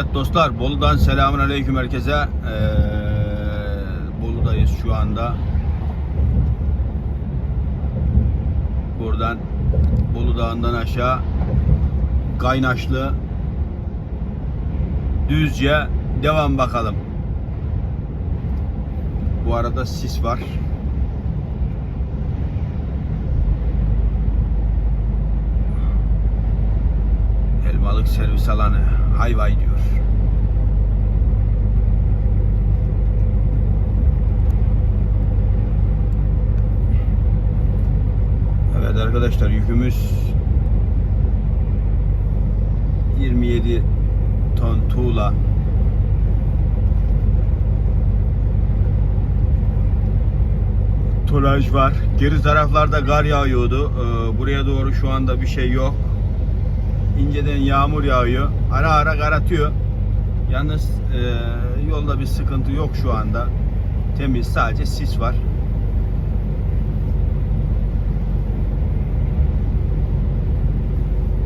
Evet dostlar Bolu'dan selamun aleyküm herkese. Ee, Bolu'dayız şu anda. Buradan Bolu Dağı'ndan aşağı Kaynaşlı Düzce devam bakalım. Bu arada sis var. Elmalık servis alanı hayvay diyor. Evet arkadaşlar yükümüz 27 ton tuğla tonaj var. Geri taraflarda kar yağıyordu. Ee, buraya doğru şu anda bir şey yok. İnceden yağmur yağıyor. Ara ara kar atıyor. Yalnız e, yolda bir sıkıntı yok şu anda. Temiz sadece sis var.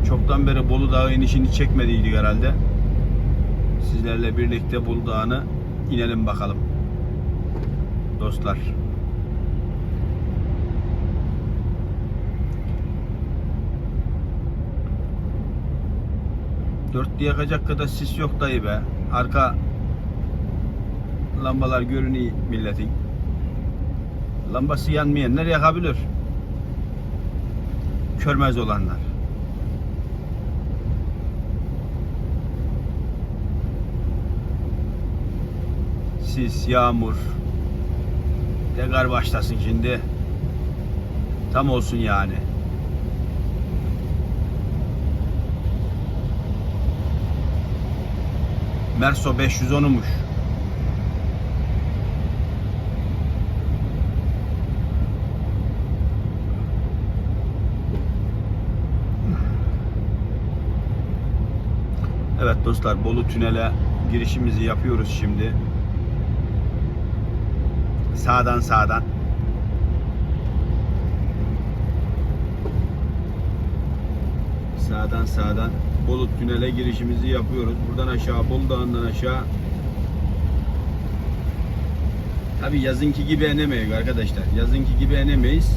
Çoktan beri Bolu Dağı inişini çekmediydik herhalde. Sizlerle birlikte Bolu Dağı'nı inelim bakalım. Dostlar. Dört yakacak kadar sis yok dayı be. Arka lambalar görünüyor milletin. Lambası yanmayanlar yakabilir. Körmez olanlar. Sis, yağmur. De kar başlasın şimdi. Tam olsun yani. Merso 510'umuş. Evet dostlar Bolu Tünel'e girişimizi yapıyoruz şimdi. Sağdan sağdan. Sağdan sağdan Bolu Tünel'e girişimizi yapıyoruz. Buradan aşağı Bolu Dağı'ndan aşağı Tabi yazınki gibi enemeyiz arkadaşlar. Yazınki gibi enemeyiz.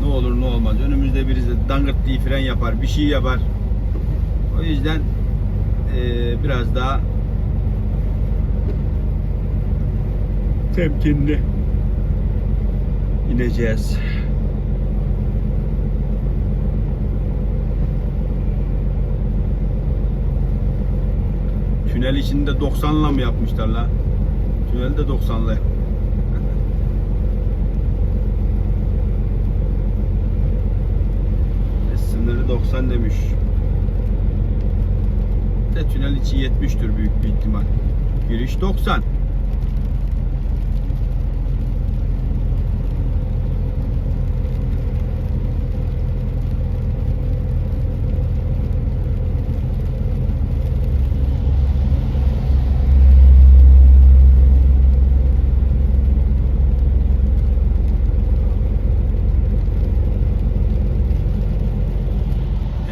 Ne olur ne olmaz. Önümüzde birisi dangırt diye fren yapar. Bir şey yapar. O yüzden eee, biraz daha temkinli ineceğiz. Tünel içinde 90'la mı yapmışlar la? Tünelde 90'la. E, Sınırı 90 demiş. De tünel içi 70'tür büyük bir ihtimal. Giriş 90.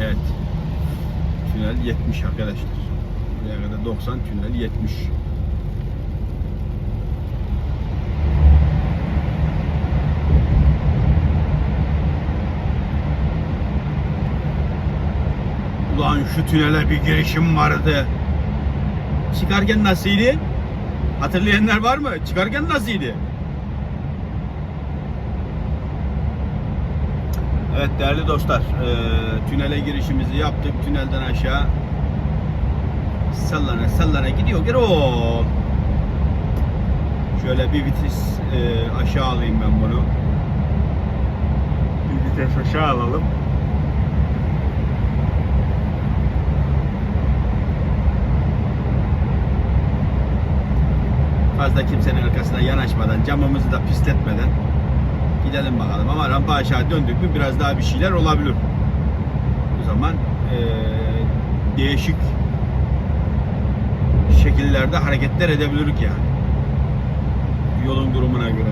Evet. Tünel 70 arkadaşlar. Buraya kadar 90 tünel 70. Ulan şu tünele bir girişim vardı. Çıkarken nasılydı? Hatırlayanlar var mı? Çıkarken nasılydı? Evet değerli dostlar, eee, tünele girişimizi yaptık. Tünelden aşağı sallana sallana gidiyor. Gero. Şöyle bir vites eee, aşağı alayım ben bunu. Bir vites aşağı alalım. Fazla kimsenin arkasına yanaşmadan, camımızı da pisletmeden gidelim bakalım. Ama rampa aşağı döndük mü biraz daha bir şeyler olabilir. O zaman eee, değişik şekillerde hareketler edebiliriz yani. Yolun durumuna göre.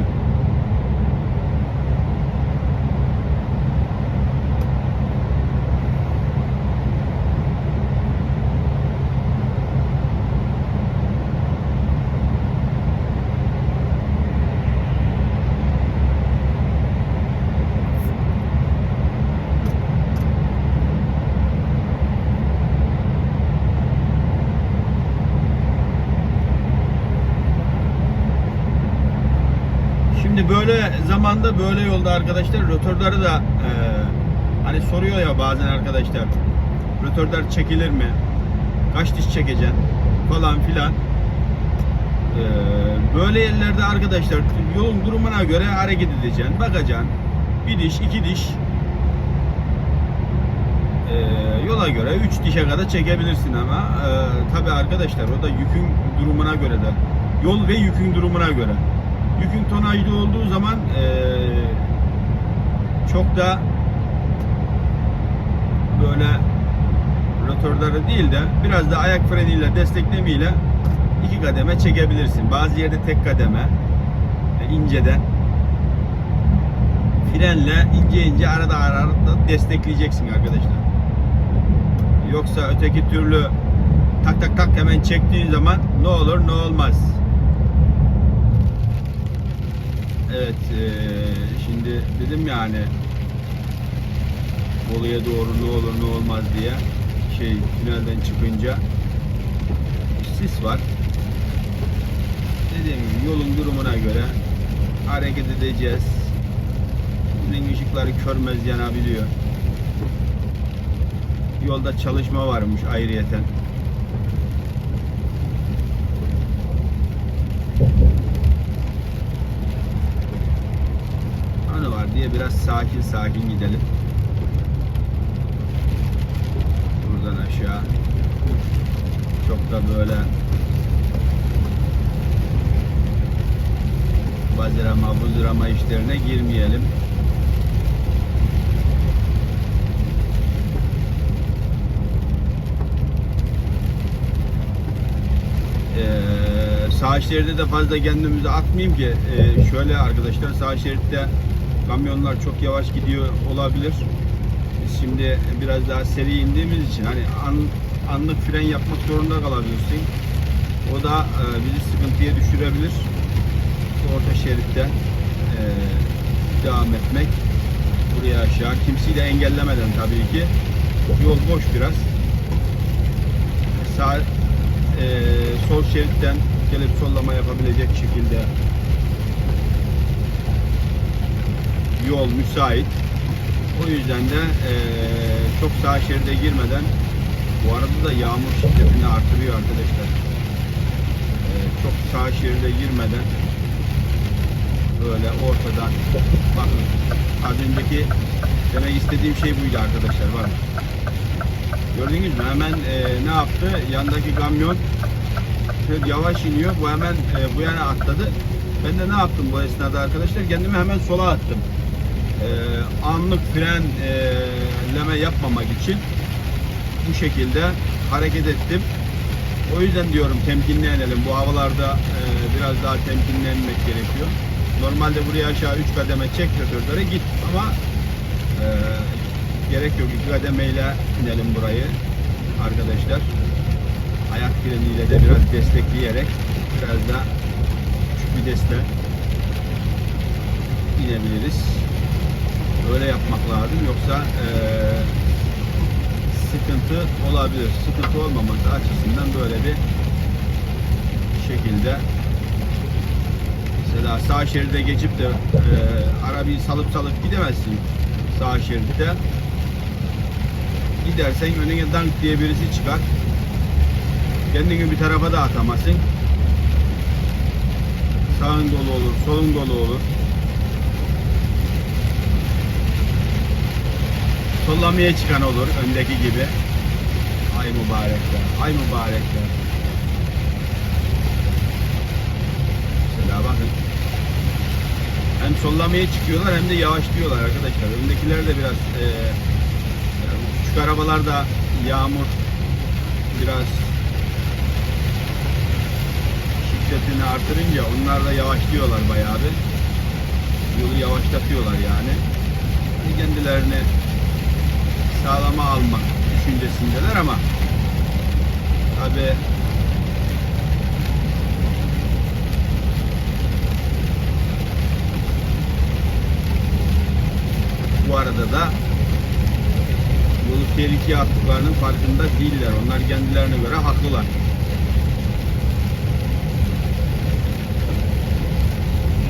Şimdi böyle zamanda böyle yolda arkadaşlar rötörleri da e, hani soruyor ya bazen arkadaşlar rötörler çekilir mi? Kaç diş çekeceksin? Falan filan. E, böyle yerlerde arkadaşlar yolun durumuna göre hareket edeceksin. Bakacaksın. Bir diş, iki diş e, yola göre 3 dişe kadar çekebilirsin ama e, tabi arkadaşlar o da yükün durumuna göre de yol ve yükün durumuna göre yükün tonajlı olduğu zaman e, çok da böyle rotörleri değil de biraz da ayak freniyle desteklemeyle iki kademe çekebilirsin. Bazı yerde tek kademe e, inceden frenle ince ince arada arada destekleyeceksin arkadaşlar. Yoksa öteki türlü tak tak tak hemen çektiğin zaman ne olur ne olmaz. Evet eee, şimdi dedim yani Bolu'ya doğru ne olur ne olmaz diye şey tünelden çıkınca sis var. Dediğim gibi yolun durumuna göre hareket edeceğiz. Bunun ışıkları körmez yanabiliyor. Yolda çalışma varmış ayrıyeten. Diye biraz sakin sakin gidelim. Buradan aşağı. Çok da böyle bazırama buzurama işlerine girmeyelim. Ee, sağ şeride de fazla kendimizi atmayayım ki Ee, şöyle arkadaşlar sağ şeritte kamyonlar çok yavaş gidiyor olabilir. Biz şimdi biraz daha seri indiğimiz için hani an, anlık fren yapmak zorunda kalabilirsin. O da e, bizi sıkıntıya düşürebilir. Orta şeritte e, devam etmek. Buraya aşağı. Kimseyi de engellemeden tabii ki. Yol boş biraz. Sağ e, sol şeritten gelip sollama yapabilecek şekilde yol müsait. O yüzden de e, çok sağ şeride girmeden bu arada da yağmur şiddetini artırıyor arkadaşlar. E, çok sağ şeride girmeden böyle ortadan bakın az önceki demek istediğim şey buydu arkadaşlar var. Gördünüz mü? Hemen e, ne yaptı? Yandaki kamyon şöyle yavaş iniyor. Bu hemen e, bu yana atladı. Ben de ne yaptım bu esnada arkadaşlar? Kendimi hemen sola attım. E, anlık frenleme yapmamak için bu şekilde hareket ettim. O yüzden diyorum temkinli inelim. Bu havalarda e, biraz daha temkinli inmek gerekiyor. Normalde buraya aşağı 3 kademe çek rötörlere git ama e, gerek yok. 2 kademeyle inelim burayı arkadaşlar. Ayak freniyle de biraz destekleyerek biraz da küçük bir destek inebiliriz. Öyle yapmak lazım. Yoksa e, sıkıntı olabilir. Sıkıntı olmaması açısından böyle bir şekilde mesela sağ şeride geçip de e, arabayı salıp salıp gidemezsin sağ şeritte. Gidersen önüne dank diye birisi çıkar. Kendini bir tarafa da atamazsın. Sağın dolu olur, solun dolu olur. Sollamaya çıkan olur öndeki gibi. Ay mübarekler, ay mübarekler. Mesela bakın. Hem sollamaya çıkıyorlar hem de yavaşlıyorlar arkadaşlar. Öndekiler de biraz e, yani küçük arabalarda yağmur biraz şiddetini artırınca onlar da yavaşlıyorlar bayağı bir. Yolu yavaşlatıyorlar yani. Hani kendilerini sağlama almak düşüncesindeler ama tabi bu arada da yolu tehlikeye attıklarının farkında değiller. Onlar kendilerine göre haklılar.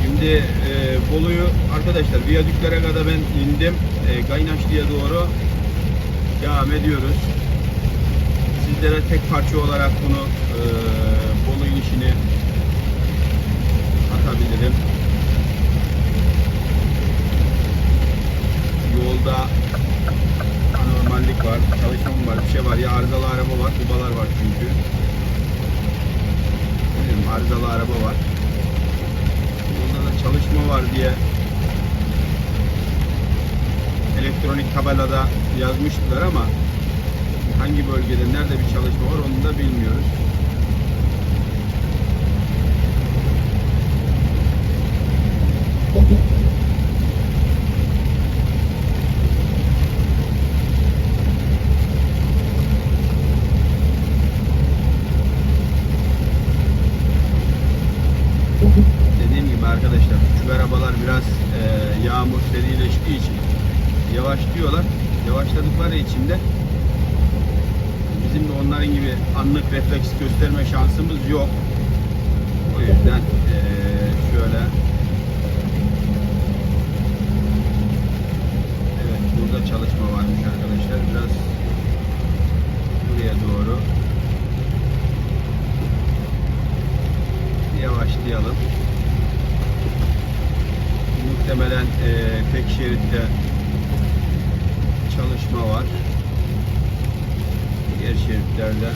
Şimdi e, Bolu'yu arkadaşlar viyadüklere kadar ben indim. E, Gaynaşlı'ya doğru devam ediyoruz. Sizlere tek parça olarak bunu e, Bolu inişini atabilirim. Yolda anormallik var, çalışma mı var, bir şey var. Ya arızalı araba var, kubalar var çünkü. Bilmiyorum, arızalı araba var. Yolda da çalışma var diye elektronik tabelada yazmıştılar ama hangi bölgede nerede bir çalışma var onu da bilmiyoruz. Dediğim gibi arkadaşlar küçük arabalar biraz e, yağmur serileştiği için yavaşlıyorlar. Yavaşladıkları için de bizim de onların gibi anlık refleks gösterme şansımız yok. O yüzden şöyle Evet burada çalışma varmış arkadaşlar. Biraz buraya doğru yavaşlayalım. Muhtemelen e, tek şeritte çalışma var. Diğer şeritlerde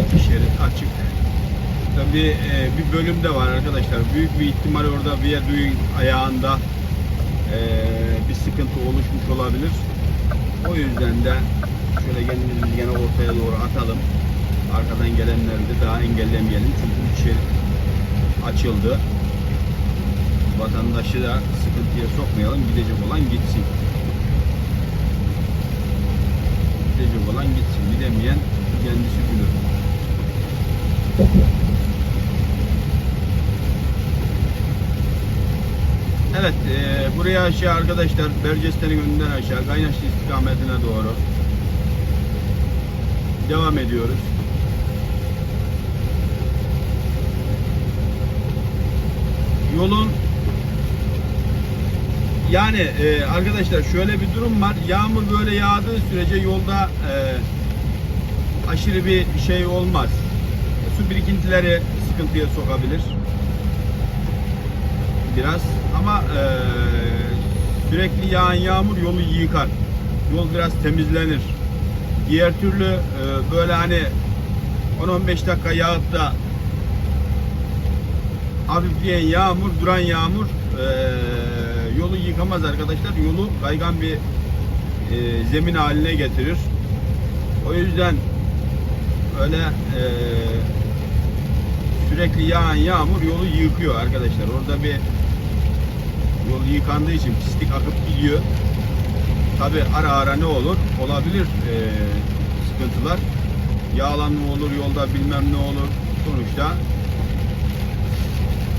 iki şerit açık. Tabii e, bir bölüm de var arkadaşlar. Büyük bir ihtimal orada viyadüğün ayağında e, bir sıkıntı oluşmuş olabilir. O yüzden de şöyle kendimizi gene ortaya doğru atalım. Arkadan gelenleri de daha engellemeyelim. Çünkü üç şerit açıldı. Vatandaşı da sıkıntıya sokmayalım. Gidecek olan gitsin. Gidecek olan gitsin. Gidemeyen kendisi bilir. Evet, e, buraya aşağı arkadaşlar Berceste'nin önünden aşağı Gaynaşlı istikametine doğru devam ediyoruz. Yolun yani e, arkadaşlar şöyle bir durum var. Yağmur böyle yağdığı sürece yolda e, aşırı bir şey olmaz. Su birikintileri sıkıntıya sokabilir biraz ama e, sürekli yağan yağmur yolu yıkar. Yol biraz temizlenir. Diğer türlü e, böyle hani 10-15 dakika yağıp da hafifleyen yağmur, duran yağmur e, yolu yıkamaz arkadaşlar. Yolu kaygan bir e, zemin haline getirir. O yüzden öyle e, sürekli yağan yağmur yolu yıkıyor arkadaşlar. Orada bir yol yıkandığı için pislik akıp gidiyor. Tabi ara ara ne olur? Olabilir e, sıkıntılar. Yağlanma olur yolda bilmem ne olur. Sonuçta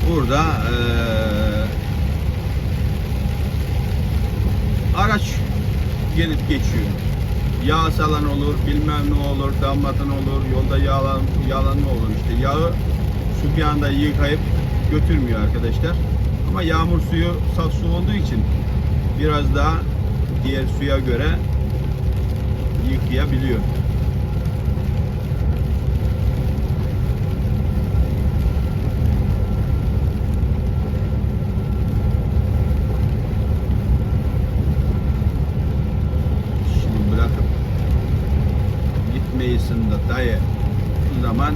burada e, araç gelip geçiyor. Yağ salan olur, bilmem ne olur, damlatan olur, yolda yağlan, yağlanma olur işte. Yağı su bir anda yıkayıp götürmüyor arkadaşlar. Ama yağmur suyu saf su olduğu için biraz daha diğer suya göre yıkayabiliyor. Şimdi bırakıp gitmeyisin de dayı. O zaman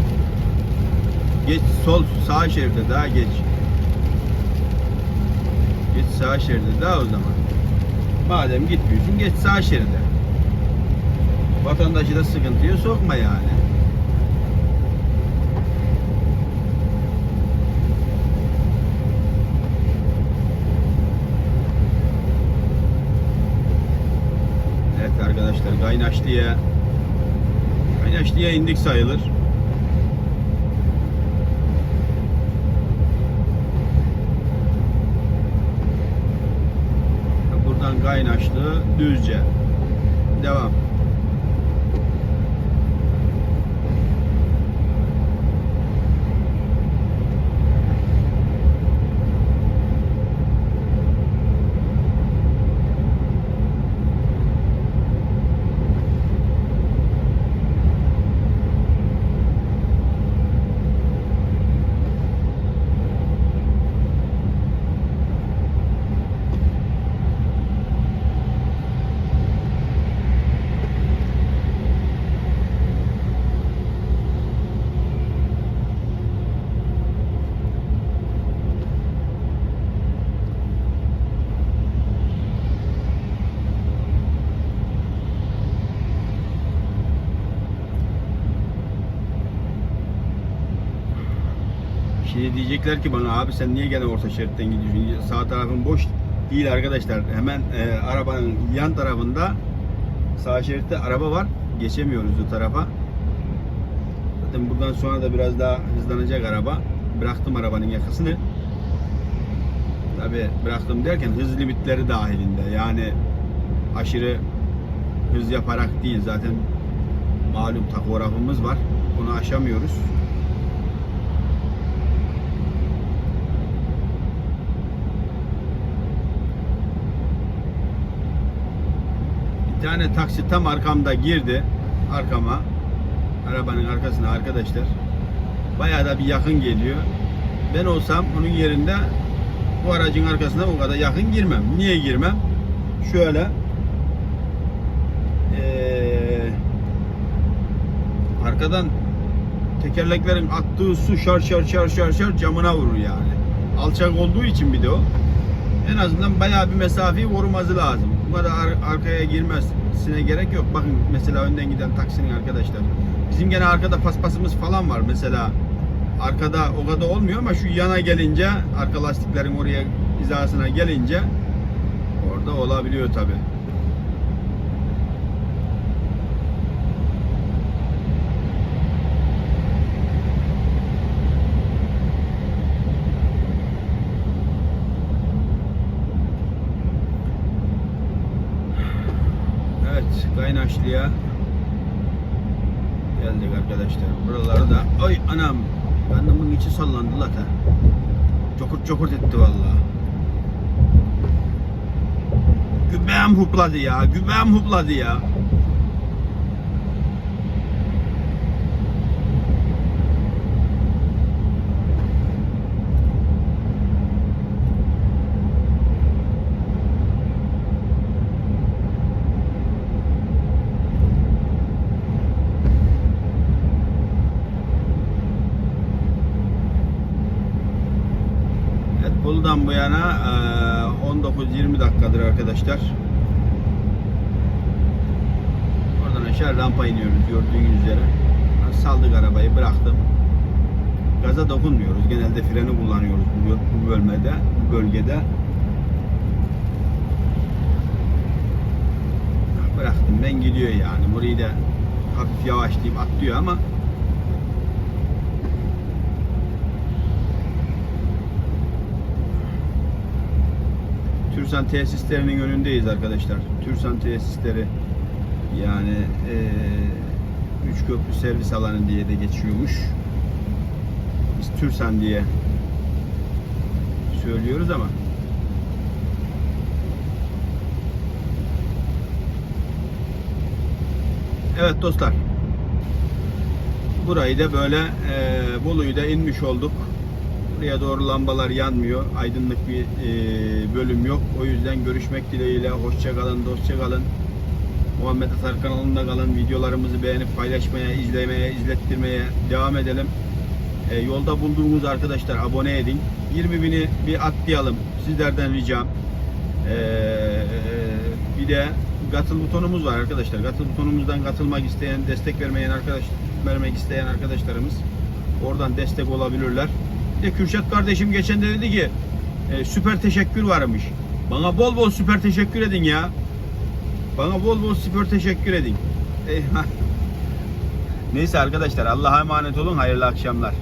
geç sol sağ şeride daha geç. Geç sağ şeride daha o zaman. Madem gitmiyorsun geç sağ şeride. Vatandaşı da sıkıntıya sokma yani. Evet arkadaşlar Kaynaşlı'ya Kaynaşlı'ya indik sayılır. Buradan Kaynaşlı Düzce. Devam. Diyecekler ki bana abi sen niye gene orta şeritten gidiyorsun? Sağ tarafın boş değil arkadaşlar. Hemen e, arabanın yan tarafında sağ şeritte araba var. Geçemiyoruz o tarafa. Zaten buradan sonra da biraz daha hızlanacak araba. Bıraktım arabanın yakasını. Tabi bıraktım derken hız limitleri dahilinde. Yani aşırı hız yaparak değil. Zaten malum takografımız var. Onu aşamıyoruz. Tane taksi tam arkamda girdi. Arkama. Arabanın arkasına arkadaşlar. Bayağı da bir yakın geliyor. Ben olsam onun yerinde bu aracın arkasına o kadar yakın girmem. Niye girmem? Şöyle eee, arkadan tekerleklerin attığı su şar şar şar şar şar camına vurur yani. Alçak olduğu için bir de o. En azından bayağı bir mesafeyi koruması lazım. Bu kadar ar- arkaya girmesine gerek yok. Bakın mesela önden giden taksinin arkadaşlar. Bizim gene arkada paspasımız falan var mesela. Arkada o kadar olmuyor ama şu yana gelince arka lastiklerin oraya hizasına gelince orada olabiliyor tabi. Evet, Kaynaşlı'ya geldik arkadaşlar. Buraları da ay anam karnımın içi sallandı la ta. Çokurt çokurt etti vallahi. Gübem hupladı ya. Gübem hupladı ya. Evet, Bolu'dan bu yana eee, 19-20 dakikadır arkadaşlar. Oradan aşağı rampa iniyoruz gördüğünüz üzere. Saldık arabayı bıraktım. Gaza dokunmuyoruz. Genelde freni kullanıyoruz bu bölmede, bu bölgede. Bıraktım ben gidiyor yani. Burayı da hafif yavaşlayıp atlıyor ama Türsan tesislerinin önündeyiz arkadaşlar. Türsan tesisleri yani eee üç köprü servis alanı diye de geçiyormuş. Biz Türsan diye söylüyoruz ama Evet dostlar. Burayı da böyle eee Bolu'yu da inmiş olduk. Buraya doğru lambalar yanmıyor. Aydınlık bir eee, bölüm yok. O yüzden görüşmek dileğiyle. Hoşça kalın, dostça kalın. Muhammed Atar kanalında kalın. Videolarımızı beğenip paylaşmaya, izlemeye, izlettirmeye devam edelim. E, yolda bulduğumuz arkadaşlar abone edin. 20 bini bir atlayalım. Sizlerden ricam. E, bir de katıl butonumuz var arkadaşlar. Katıl butonumuzdan katılmak isteyen, destek vermeyen arkadaş vermek isteyen arkadaşlarımız oradan destek olabilirler. Bir de Kürşat kardeşim geçen de dedi ki e, süper teşekkür varmış. Bana bol bol süper teşekkür edin ya. Bana bol bol süper teşekkür edin. Neyse arkadaşlar Allah'a emanet olun. Hayırlı akşamlar.